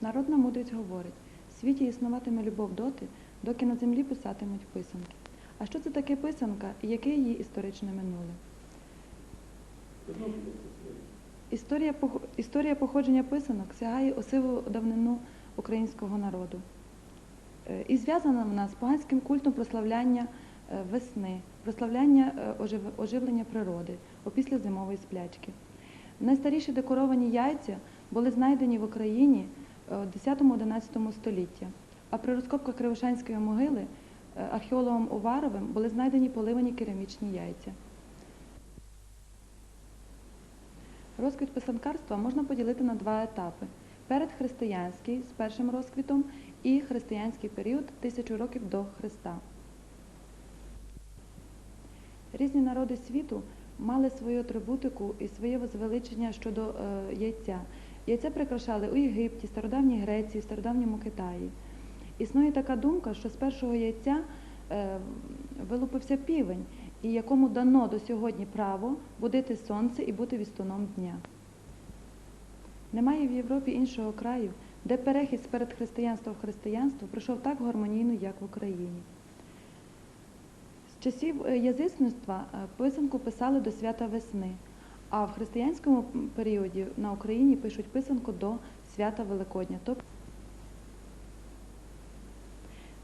Народна мудрість говорить, в світі існуватиме любов доти, доки на землі писатимуть писанки. А що це таке писанка і яке її історичне минуле? Історія, історія походження писанок сягає у сиву давнину українського народу. Е, І зв'язана вона з поганським культом прославляння е, весни, прославляння е, ожив- оживлення природи опісля зимової сплячки. Найстаріші декоровані яйця були знайдені в Україні 10-11 столітті, а при розкопках Кривошанської могили е, археологом Уваровим були знайдені поливані керамічні яйця. Розквіт писанкарства можна поділити на два етапи: передхристиянський з першим розквітом і християнський період тисячу років до Христа. Різні народи світу мали свою атрибутику і своє возвеличення щодо е, яйця. Яйця прикрашали у Єгипті, Стародавній Греції, Стародавньому Китаї. Існує така думка, що з першого яйця е, вилупився півень, і якому дано до сьогодні право будити сонце і бути вістуном дня. Немає в Європі іншого краю, де перехід з передхристиянства в християнство пройшов так гармонійно, як в Україні. З часів е, язичництва е, писанку писали до свята весни, а в християнському періоді на Україні пишуть писанку до свята Великодня.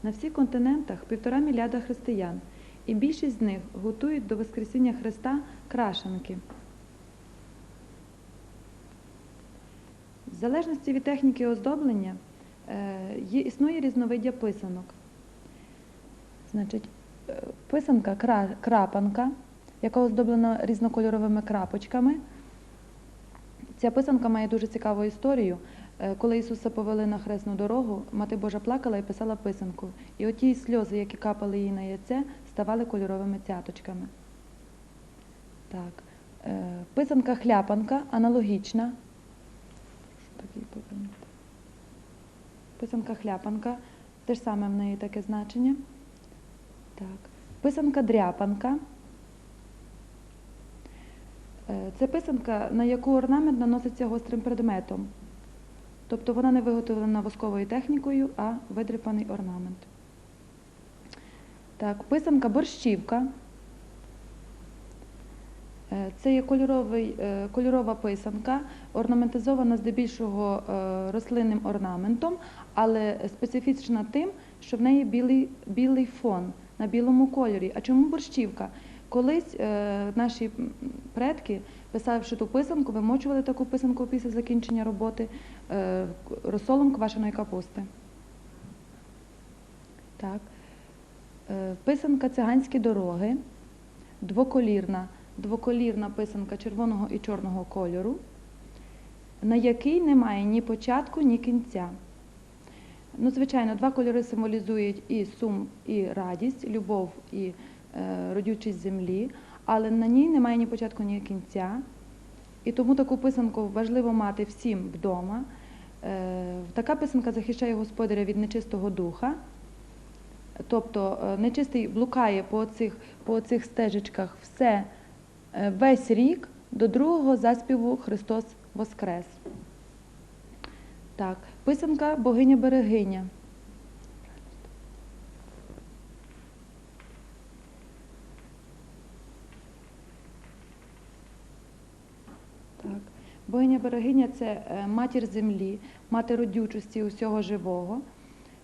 На всіх континентах півтора мільярда християн, і більшість з них готують до Воскресіння Христа крашенки. В залежності від техніки оздоблення е, є, існує різновиддя писанок. Значить, е, писанка кра- крапанка, яка оздоблена різнокольоровими крапочками. Ця писанка має дуже цікаву історію. Е, Коли Ісуса повели на хресну дорогу, Мати Божа плакала і писала писанку. І оті сльози, які капали їй на яйце, ставали кольоровими цяточками. Так. Е, Писанка хляпанка аналогічна. Писанка хляпанка, те ж саме в неї таке значення. Так. Писанка дряпанка. Е, Це писанка, на яку орнамент наноситься гострим предметом. Тобто вона не виготовлена восковою технікою, а видрипаний орнамент. Так, писанка борщівка. Е, Це є кольоровий, е, кольорова писанка, орнаментизована здебільшого рослинним орнаментом, але специфічна тим, що в неї білий, білий фон на білому кольорі. А чому борщівка? Колись е, наші предки, писавши ту писанку, вимочували таку писанку після закінчення роботи е, розсолом квашеної капусти. Так. Е, Писанка циганські дороги, двоколірна, двоколірна писанка червоного і чорного кольору, на якій немає ні початку, ні кінця. Ну, звичайно, два кольори символізують і сум, і радість, любов і родючість землі, але на ній немає ні початку, ні кінця. І тому таку писанку важливо мати всім вдома. Е, така писанка захищає господаря від нечистого духа. Тобто е, нечистий блукає по цих, по цих стежечках все е, весь рік до другого заспіву Христос Воскрес. Так, писанка богиня берегиня. Так. Богиня берегиня це е, матір землі, мати родючості усього живого.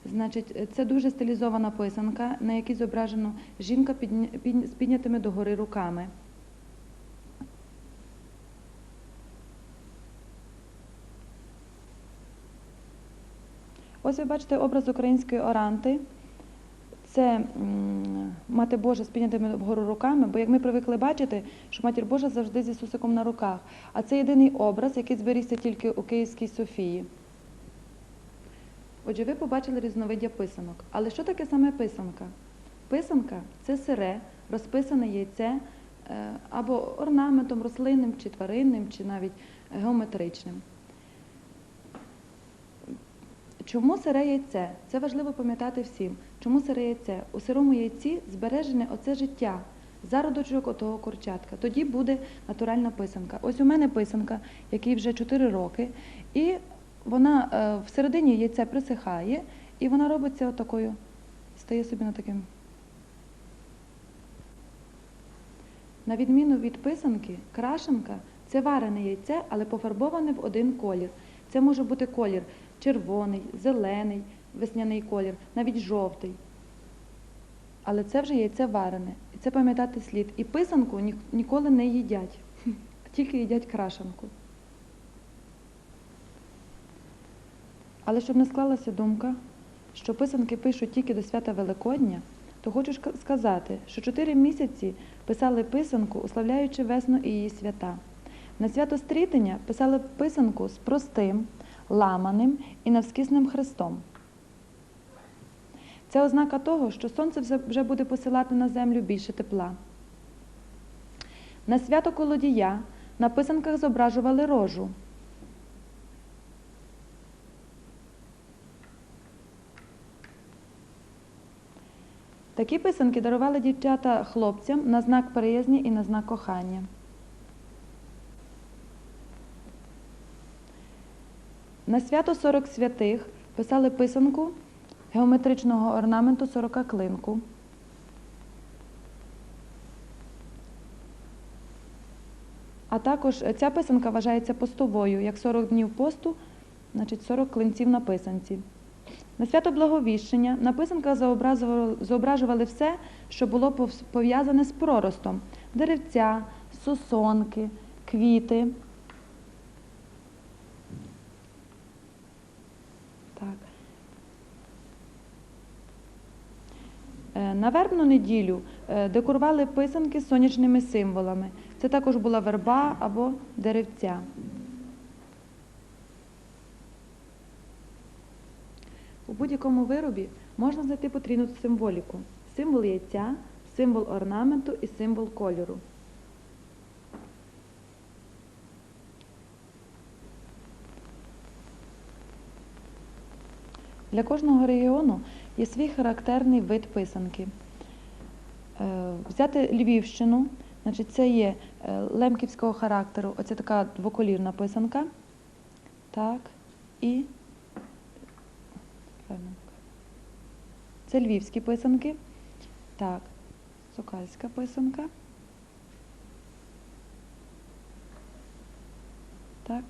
Значить, це дуже стилізована писанка, на якій зображено жінка з піднятими догори руками. Ось ви бачите образ української оранти. Це мати Божа з піднятими вгору руками, бо як ми привикли бачити, що матір Божа завжди з Ісусиком на руках. А це єдиний образ, який зберігся тільки у Київській Софії. Отже, ви побачили різновиддя писанок. Але що таке саме писанка? Писанка це сире, розписане яйце е, або орнаментом рослинним, чи тваринним, чи навіть геометричним. Чому сире яйце? Це важливо пам'ятати всім. Чому сире яйце? У сирому яйці збережене оце життя, зародочок отого курчатка. Тоді буде натуральна писанка. Ось у мене писанка, якій вже 4 роки, і вона е, всередині яйце присихає, і вона робиться отакою, стає собі на таким. На відміну від писанки, крашенка це варене яйце, але пофарбоване в один колір. Це може бути колір червоний, зелений, весняний колір, навіть жовтий. Але це вже яйце варене. І це пам'ятати слід. І писанку ні- ніколи не їдять, тільки їдять крашенку. Але щоб не склалася думка, що писанки пишуть тільки до свята Великодня, то хочу сказати, що чотири місяці писали писанку, уславляючи весну і її свята. На свято Стрітення писали писанку з простим, ламаним і навскісним хрестом. Це ознака того, що сонце вже- буде посилати на землю більше тепла. На свято Колодія на писанках зображували рожу. Такі писанки дарували дівчата хлопцям на знак приязні і на знак кохання. На свято 40 святих писали писанку геометричного орнаменту 40 клинку. А також ця писанка вважається постовою, як 40 днів посту, значить 40 клинців на писанці. На свято Благовіщення на писанках зображували все, що було пов'язане з проростом: деревця, сосонки, квіти. Так. Е, На вербну неділю е, декорували писанки з сонячними символами. Це також була верба або деревця. У будь-якому виробі можна знайти потрібну символіку. Символ яйця, символ орнаменту і символ кольору. Для кожного регіону є свій характерний вид писанки. Е, Взяти Львівщину, значить, це є е, лемківського характеру, оце така двоколірна писанка. Так, і. Це львівські писанки. Так, сокальська писанка. Так.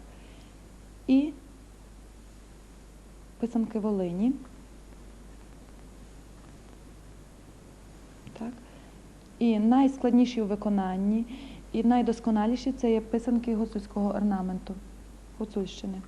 І писанки Волині. Так. І найскладніші у виконанні, і найдосконаліші це є писанки гуцульського орнаменту Гуцульщини.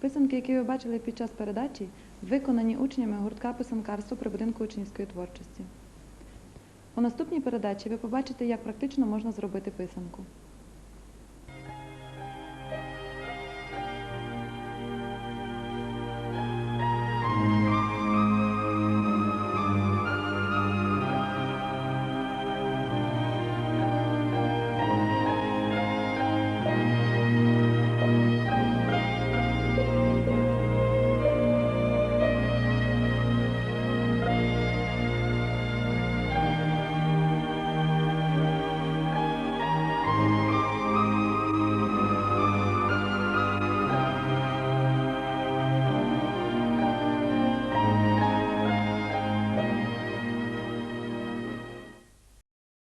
Писанки, які ви бачили під час передачі, виконані учнями гуртка писанкарство при будинку учнівської творчості. У наступній передачі ви побачите, як практично можна зробити писанку.